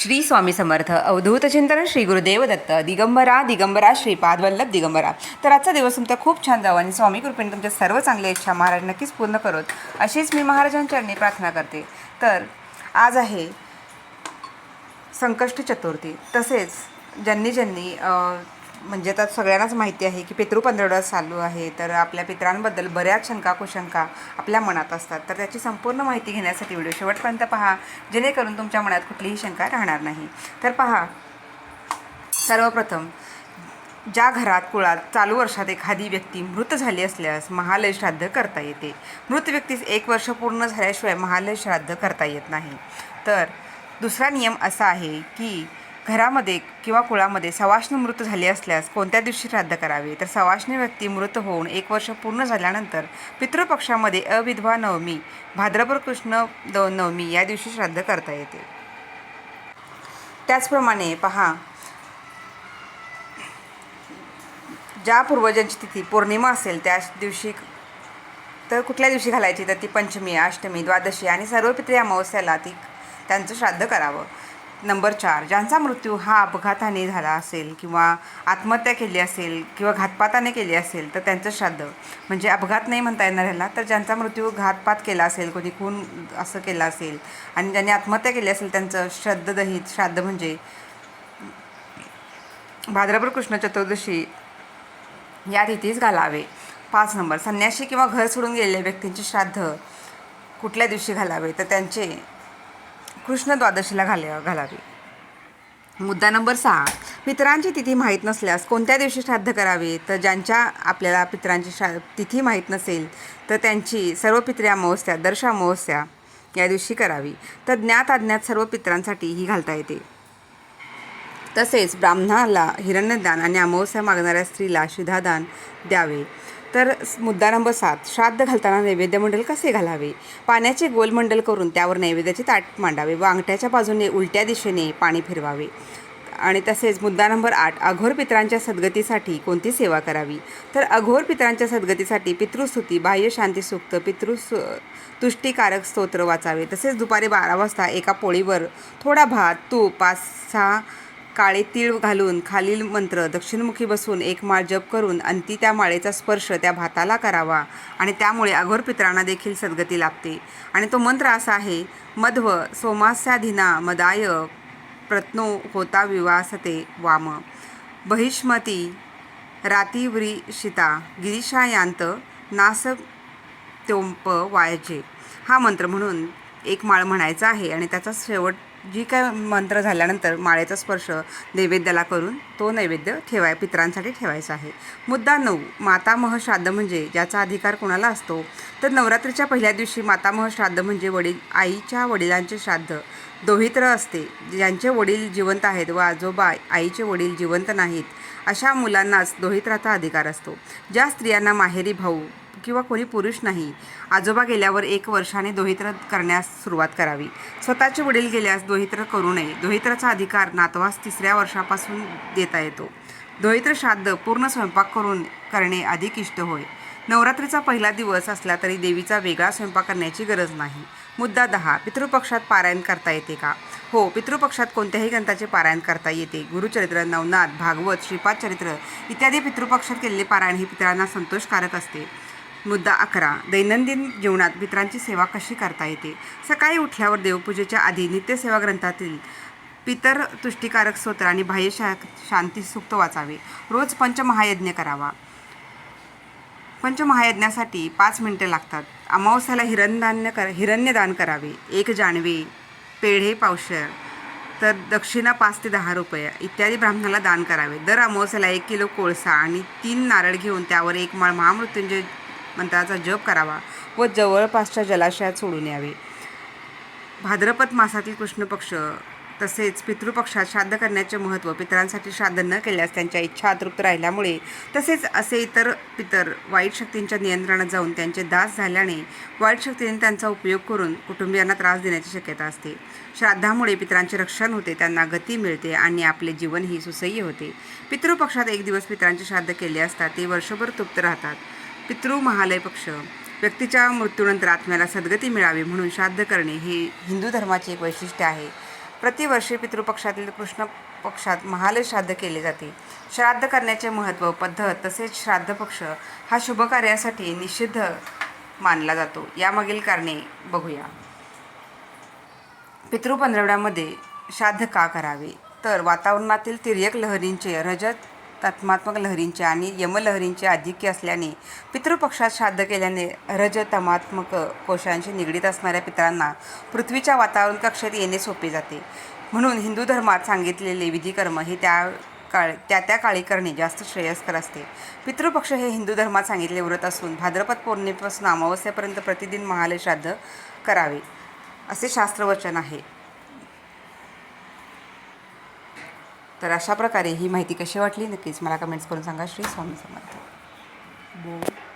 श्री स्वामी समर्थ अवधूत चिंतन श्री गुरुदेव दत्त दिगंबरा दिगंबरा श्रीपाद वल्लभ दिगंबरा. तर आजचा दिवस तुमचा खूप छान जावा आणि स्वामी कृपेने तुमच्या सर्व चांगल्या इच्छा महाराज नक्कीच पूर्ण करोत. अशीच मी महाराजांचरणी प्रार्थना करते. तर आज आहे संकष्ट चतुर्थी. तसेच ज्यांनी ज्यांनी म्हणजे आता सगळ्यांनाच माहिती आहे की पितृ पंधरवडा चालू आहे तर आपल्या पितरांबद्दल बऱ्याच शंका कुशंका आपल्या मनात असतात. तर त्याची संपूर्ण माहिती घेण्यासाठी व्हिडिओ शेवटपर्यंत पहा जेणेकरून तुमच्या मनात कुठलीही शंका राहणार नाही. तर पहा सर्वप्रथम ज्या घरात कुळात चालू वर्षात एखादी व्यक्ती मृत झाली असल्यास महालय श्राद्ध करता येते. मृत व्यक्तीस एक वर्ष पूर्ण झाल्याशिवाय महालय श्राद्ध करता येत नाही. तर दुसरा नियम असा आहे की घरामध्ये किंवा कुळामध्ये सवाष्ण मृत झाली असल्यास कोणत्या दिवशी श्राद्ध करावे? तर सवाष्णी व्यक्ती मृत होऊन एक वर्ष पूर्ण झाल्यानंतर पितृपक्षामध्ये अविधवा नवमी भाद्रपर कृष्ण नवमी या दिवशी श्राद्ध करता येते. त्याचप्रमाणे पहा ज्या पूर्वजांची तिथी पौर्णिमा असेल त्या दिवशी तर कुठल्या दिवशी घालायची? तर ती पंचमी अष्टमी द्वादशी आणि सर्व पितृ अमावस्याला ती त्यांचं श्राद्ध करावं. नंबर चार ज्यांचा मृत्यू हा अपघाताने झाला असेल किंवा आत्महत्या केली असेल किंवा घातपाताने केली असेल तर त्यांचं श्राद्ध. म्हणजे अपघात नाही म्हणता येणार ह्याला तर ज्यांचा मृत्यू घातपात केला असेल कोणी खून असं केलं असेल आणि ज्यांनी आत्महत्या केली असेल त्यांचं श्रद्धदहित श्राद्ध म्हणजे भाद्रपूर कृष्ण चतुर्दशी या रीतीच घालावे. पाच नंबर संन्याशी किंवा घर सोडून गेलेल्या व्यक्तींचे श्राद्ध कुठल्या दिवशी घालावे? तर त्यांचे कृष्ण द्वादशीला घाले घालावे. मुद्दा नंबर सहा. पितरांची तिथी माहीत नसल्यास कोणत्या दिवशी श्राद्ध करावे? तर ज्यांच्या आपल्याला पितरांची श्रा तिथी माहीत नसेल तर त्यांची सर्व पित्रे अमावस्या दर्श अमावस्या या दिवशी करावी. तर ज्ञात अज्ञात सर्व पितरांसाठी ही घालता येते. तसेच ब्राह्मणाला हिरण्यदान आणि अमावस्या मागणाऱ्या स्त्रीला शिधादान द्यावे. तर मुद्दा नंबर सात श्राद्ध घालताना नैवेद्य मंडल कसे घालावे? पाण्याचे गोलमंडल करून त्यावर नैवेद्याचे ताट मांडावे व अंगठ्याच्या बाजूने उलट्या दिशेने पाणी फिरवावे. आणि तसेच मुद्दा नंबर आठ अघोर पितरांच्या सद्गतीसाठी कोणती सेवा करावी? तर अघोर पितरांच्या सद्गतीसाठी पितृस्तुती बाह्य शांती सूक्त पितृ तुष्टीकारक स्तोत्र वाचावे. तसेच दुपारी बारा वाजता एका पोळीवर थोडा भात तूप पाच सहा काळे तीळ घालून खालील मंत्र दक्षिणमुखी बसून एक माळ जप करून अंती त्या माळेचा स्पर्श त्या भाताला करावा आणि त्यामुळे अघोर पित्रांना देखील सद्गती लाभते. आणि तो मंत्र असा आहे मध्व सोमास्याधिना मदाय प्रत्नो होता विवासते वाम. बहिष्मती रातिव्रीशिता गिरीशायांत नास त्योंप वायचे हा मंत्र म्हणून एक माळ म्हणायचा आहे आणि त्याचा शेवट जी काय मंत्र झाल्यानंतर माळेचा स्पर्श नैवेद्याला करून तो नैवेद्य ठेवाय पितरांसाठी ठेवायचा आहे. मुद्दा नऊ मातामह श्राद्ध म्हणजे ज्याचा अधिकार कोणाला असतो? तर नवरात्रीच्या पहिल्या दिवशी मातामह श्राद्ध म्हणजे वडील आईच्या वडिलांचे श्राद्ध. दोहित्र असते. ज्यांचे वडील जिवंत आहेत व आजोबा आईचे वडील जिवंत नाहीत अशा मुलांनाच दोहित्राचा अधिकार असतो. ज्या स्त्रियांना माहेरी भाऊ किंवा कोणी पुरुष नाही. आजोबा गेल्यावर एक वर्षाने दोहित्र करण्यास सुरुवात करावी. स्वतःचे वडील गेल्यास दोहित्र करू नये. दोहित्राचा अधिकार नातवास तिसऱ्या वर्षापासून देता येतो. दोहित्र श्राद्ध पूर्ण स्वयंपाक करून करणे अधिक इष्ट होय. नवरात्रीचा पहिला दिवस असला तरी देवीचा वेगळा स्वयंपाक करण्याची गरज नाही. मुद्दा दहा पितृपक्षात पारायण करता येते का? हो पितृपक्षात कोणत्याही ग्रंथाचे पारायण करता येते. गुरुचरित्र नवनाथ भागवत श्रीपाद चरित्र इत्यादी पितृपक्षात केलेले पारायण हे पितरांना संतोषकारक असते. मुद्दा अकरा. दैनंदिन जीवनात मित्रांची सेवा कशी करता येते? सकाळी उठल्यावर देवपूजेच्या आधी नित्यसेवा ग्रंथातील पितर तुष्टीकारक स्तोत्र आणि बाह्य शा शांती सुक्त वाचावे. रोज पंचमहायज्ञ करावा. पंचमहायज्ञासाठी पाच मिनिटे लागतात. अमावस्याला हिरणधान्य कर हिरण्यदान करावे. एक जानवे पेढे पावशर तर दक्षिणा पाच ते दहा रुपये इत्यादी ब्राह्मणाला दान करावे. दर अमावस्याला एक किलो कोळसा आणि तीन नारळ घेऊन त्यावर एक माळ महामृत्युंजय मंत्राचा जप करावा व जवळपासच्या जलाशयात सोडून यावे. भाद्रपद मासातील कृष्ण पक्ष तसेच पितृपक्षात श्राद्ध करण्याचे महत्त्व पितरांसाठी श्राद्ध न केल्यास त्यांच्या इच्छा अतृप्त राहिल्यामुळे तसेच असे इतर पितर वाईट शक्तींच्या नियंत्रणात जाऊन त्यांचे दास झाल्याने वाईट शक्तीने त्यांचा उपयोग करून कुटुंबियांना त्रास देण्याची शक्यता असते. श्राद्धामुळे पितरांचे रक्षण होते त्यांना गती मिळते आणि आपले जीवनही सुसह्य होते. पितृपक्षात एक दिवस पितरांचे श्राद्ध केले असता ते वर्षभर तृप्त राहतात. पितृ महालय पक्ष. व्यक्तीच्या मृत्यूनंतर आत्म्याला सद्गती मिळावी म्हणून श्राद्ध करणे हे हिंदू धर्माचे एक वैशिष्ट्य आहे. प्रतिवर्षी पितृपक्षातील कृष्ण पक्षात महालय श्राद्ध केले जाते. श्राद्ध करण्याचे महत्त्व पद्धत तसेच श्राद्ध पक्ष हा शुभकार्यासाठी निषिद्ध मानला जातो. यामागील कारणे बघूया. पितृपंधरवड्यामध्ये श्राद्ध का करावे? तर वातावरणातील तिर्यक लहरींचे रजत तत्मात्मक लहरींचे आणि यमलहरींचे आधिक्य असल्याने पितृपक्षात श्राद्ध केल्याने रजतमात्मक कोशांशी निगडीत असणाऱ्या पितरांना पृथ्वीच्या वातावरण कक्षेत येणे सोपे जाते. म्हणून हिंदू धर्मात सांगितलेले विधिकर्म हे त्या काळ त्या त्या काळी करणे जास्त श्रेयस्कर असते. पितृपक्ष हे हिंदू धर्मात सांगितले व्रत असून भाद्रपद पौर्णिमेपासून अमावस्येपर्यंत प्रतिदिन महालय श्राद्ध करावे असे शास्त्रवचन आहे. तर अशा प्रकारे ही माहिती कशी वाटली नक्कीच मला कमेंट्स करून सांगा. श्री स्वामी समर्थ. बोल.